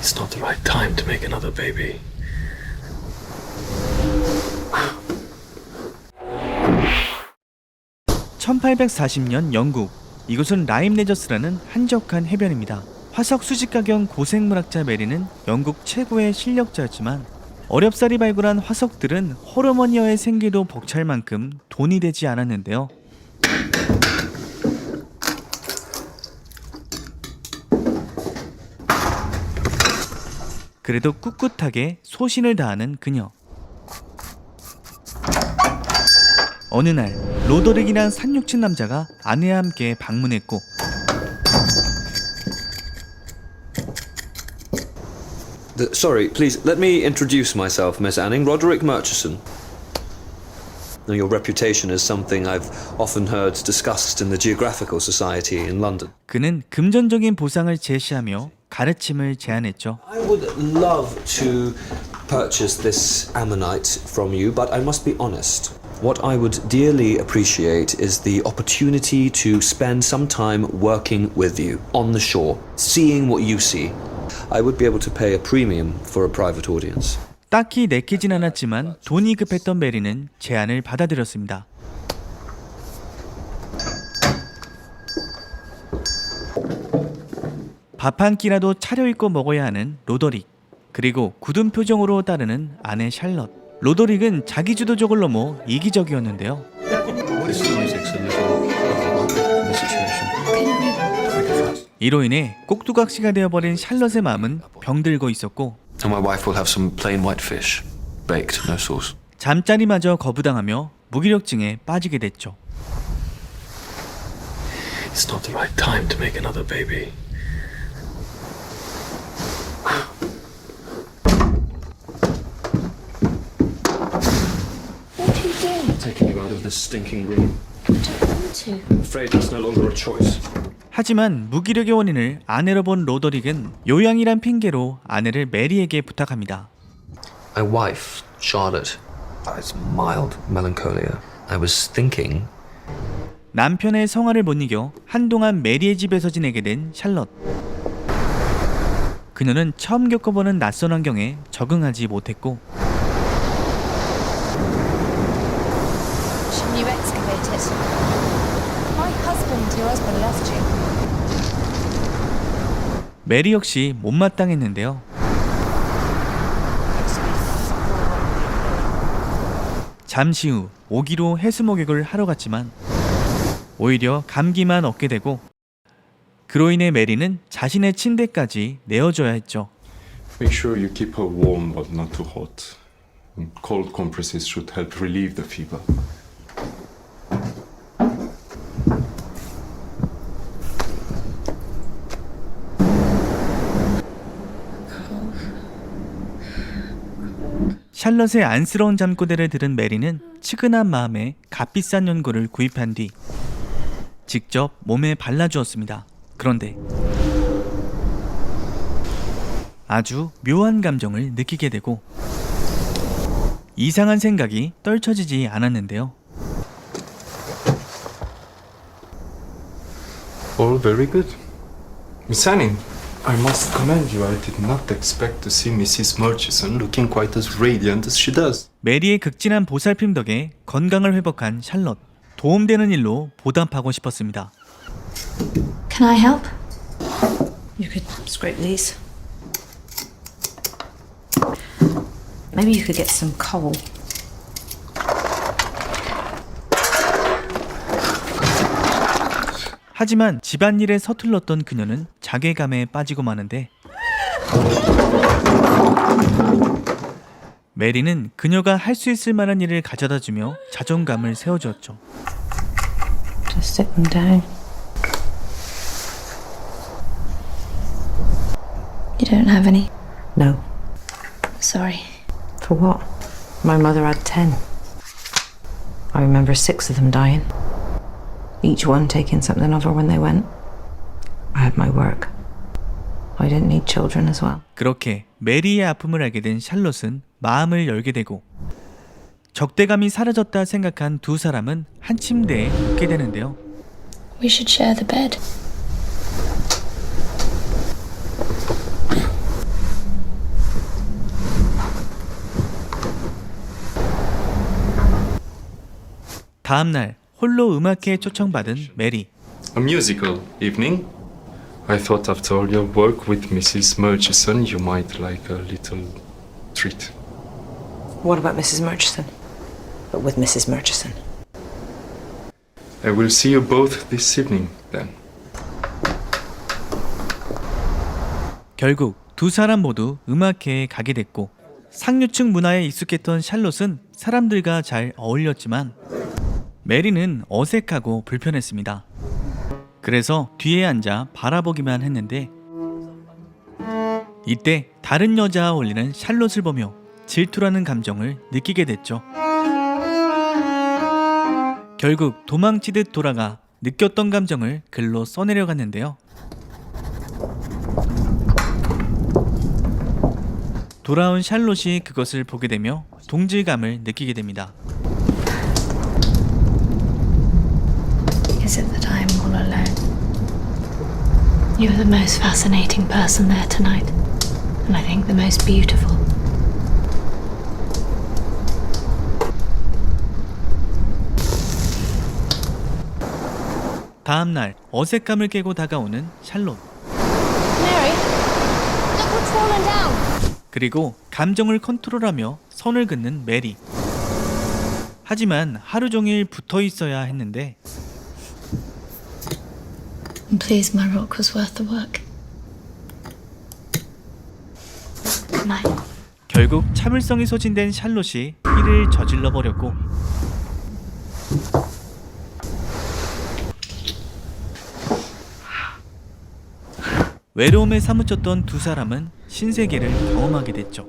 It's not the right time to make another baby. (1840년) 영국. 이곳은 라임레저스라는 한적한 해변입니다. 화석 수집가경 고생물학자 메리는 영국 최고의 실력자였지만 어렵사리 발굴한 화석들은 호르몬니어의 생계도 벅찰 만큼 돈이 되지 않았는데요 그래도 꿋꿋하게 소신을 다하는 그녀 어느 날 로더릭이란 산육친 남자가 아내와 함께 방문했고 The, sorry, please, let me introduce myself, Miss Anning. Roderick Murchison. Now, your reputation is something I've often heard discussed in the Geographical Society in London. 그는 금전적인 보상을 제시하며 가르침을 제안했죠. I would love to purchase this ammonite from you, but I must be honest. What I would dearly appreciate is the opportunity to spend some time working with you on the shore, seeing what you see. I would be able to pay a premium for a private audience. 딱히 내키진 않았지만 돈이 급했던 메리는 제안을 받아들였습니다. 밥 한 끼라도 차려입고 먹어야 하는 로더릭 그리고 굳은 표정으로 따르는 아내 샬럿 로더릭은 자기주도적을 넘어 이기적이었는데요. 이로 인해 꼭두각시가 되어버린 샬럿의 마음은 병들고 있었고 baked, no sauce. 잠자리마저 거부당하며 무기력증에 빠지게 됐죠. It's not the right time to make another baby. What are you doing? Taking you out of this stinking room. I'm afraid that's no longer a choice. 하지만 무기력의 원인을 아내로 본 로더릭은 요양이란 핑계로 아내를 메리에게 부탁합니다. My wife, Charlotte, has mild melancholia. I was thinking 남편의 성화를 못 이겨 한동안 메리의 집에서 지내게 된 샬럿. 그녀는 처음 겪어보는 낯선 환경에 적응하지 못했고 Shouldn't you excavate it? My husband, your husband left you. 메리 역시 못마땅했는데요. 잠시 후 오기로 해수 목욕을 하러 갔지만 오히려 감기만 얻게 되고 그로 인해 메리는 자신의 침대까지 내어줘야 했죠. Make sure you keep her warm but not too hot. Cold compresses should help relieve the fever. 샬럿의 안쓰러운 잠꼬대를 들은 메리는 치근한 마음에 값비싼 연고를 구입한 뒤 직접 몸에 발라주었습니다. 그런데 아주 묘한 감정을 느끼게 되고 이상한 생각이 떨쳐지지 않았는데요. All very good. Anning, I must commend you. I did not expect to see Mrs. Murchison looking quite as radiant as she does. 메리의 극진한 보살핌 덕에 건강을 회복한 샬럿. 도움되는 일로 보답하고 싶었습니다. Can I help? You could scrape these. Maybe you could get some coal. 하지만 집안일에 서툴렀던 그녀는 자괴감에 빠지고 마는데 메리는 그녀가 할 수 있을 만한 일을 가져다 주며 자존감을 세워주었죠. Just sit them down. You don't have any? No. Sorry. For what? My mother had ten. I remember six of them dying. each one taking something of her when they went. I had my work. I didn't need children as well. 그렇게 메리의 아픔을 알게 된 샬롯은 마음을 열게 되고 적대감이 사라졌다 생각한 두 사람은 한 침대에 눕게 되는데요. We should share the bed. 다음 날 홀로 음악회에 초청받은 메리. A musical evening. I thought after all your work with Mrs. Murchison, you might like a little treat. What about Mrs. Murchison? But with Mrs. Murchison. I will see you both this evening then. 결국 두 사람 모두 음악회에 가게 됐고 상류층 문화에 익숙했던 샬롯은 사람들과 잘 어울렸지만 메리는 어색하고 불편했습니다. 그래서 뒤에 앉아 바라보기만 했는데 이때 다른 여자와 어울리는 샬롯을 보며 질투라는 감정을 느끼게 됐죠. 결국 도망치듯 돌아가 느꼈던 감정을 글로 써내려 갔는데요. 돌아온 샬롯이 그것을 보게 되며 동질감을 느끼게 됩니다. Is it that I am all alone? You're the most fascinating person there tonight, and I think the most beautiful. 다음 날 어색감을 깨고 다가오는 샬롯. Mary, look what's fallen down. 그리고 감정을 컨트롤하며 선을 긋는 메리. 하지만 하루 종일 붙어 있어야 했는데 I'm pleased my rock was worth the work. Good. 결국 참을성이 소진된 샬롯이 일을 저질러 버렸고 외로움에 사무쳤던 두 사람은 신세계를 경험하게 됐죠.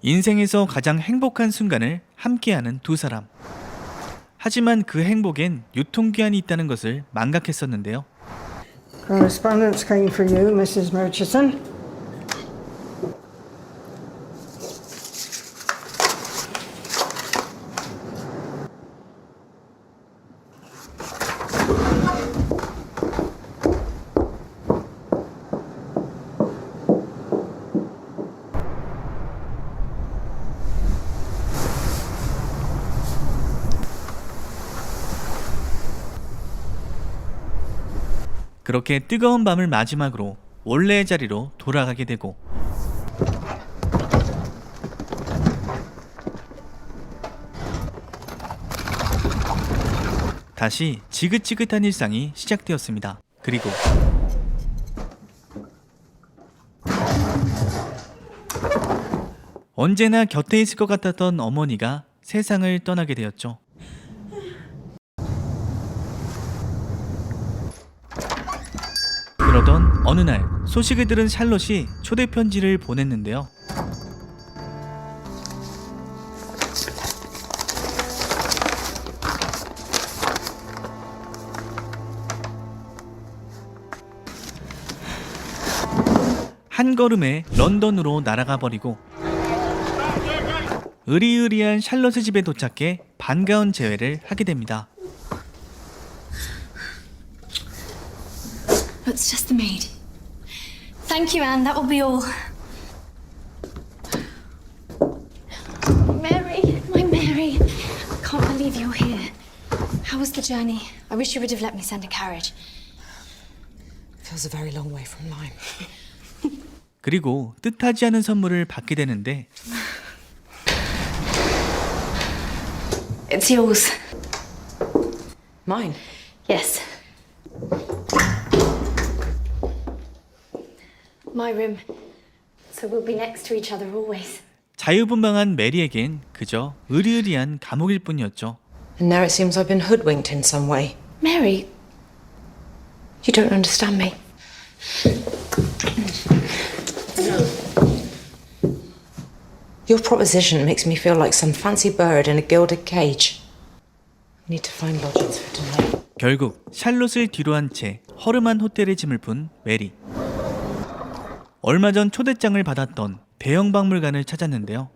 인생에서 가장 행복한 순간을 함께하는 두 사람. 하지만 그 행복엔 유통기한이 있다는 것을 망각했었는데요. Correspondence came for you, Mrs. Murchison. 그렇게 뜨거운 밤을 마지막으로 원래의 자리로 돌아가게 되고 다시 지긋지긋한 일상이 시작되었습니다. 그리고 언제나 곁에 있을 것 같았던 어머니가 세상을 떠나게 되었죠. 그러던 어느 날 소식을 들은 샬롯이 초대 편지를 보냈는데요. 한 걸음에 런던으로 날아가 버리고 의리의리한 샬롯의 집에 도착해 반가운 재회를 하게 됩니다. It's just the maid. Thank you, Anne. That will be all. Mary, my Mary. I can't believe you're here. How was the journey? I wish you would have let me send a carriage. Feels a very long way from Lyme. 그리고 뜻하지 않은 선물을 받게 되는데 It's yours. Mine. Yes. My room. So we'll be next to each other always. 자유분방한 메리에겐 그저 의리의리한 감옥일 뿐이었죠. And now it seems I've been hoodwinked in some way. Mary, you don't understand me. Your proposition makes me feel like some fancy bird in a gilded cage. I need to find lodgings for tonight. 결국 샬롯을 뒤로한 채 허름한 호텔에 짐을 푼 메리. 얼마 전 초대장을 받았던 대형 박물관을 찾았는데요.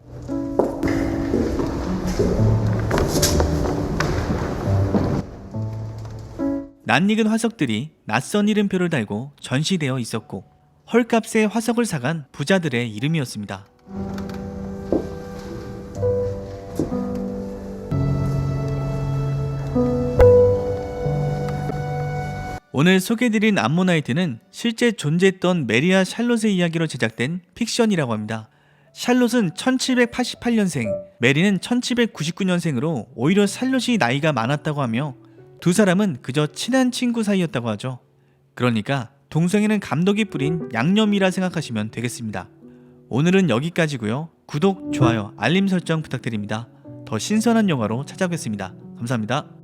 낯익은 화석들이 낯선 이름표를 달고 전시되어 있었고 헐값에 화석을 사간 부자들의 이름이었습니다. 오늘 소개해드린 암모나이트는 실제 존재했던 메리아 샬롯의 이야기로 제작된 픽션이라고 합니다. 샬롯은 1788년생, 메리는 1799년생으로 오히려 샬롯이 나이가 많았다고 하며 두 사람은 그저 친한 친구 사이였다고 하죠. 그러니까 동성애는 감독이 뿌린 양념이라 생각하시면 되겠습니다. 오늘은 여기까지고요. 구독, 좋아요, 알림 설정 부탁드립니다. 더 신선한 영화로 찾아오겠습니다. 감사합니다.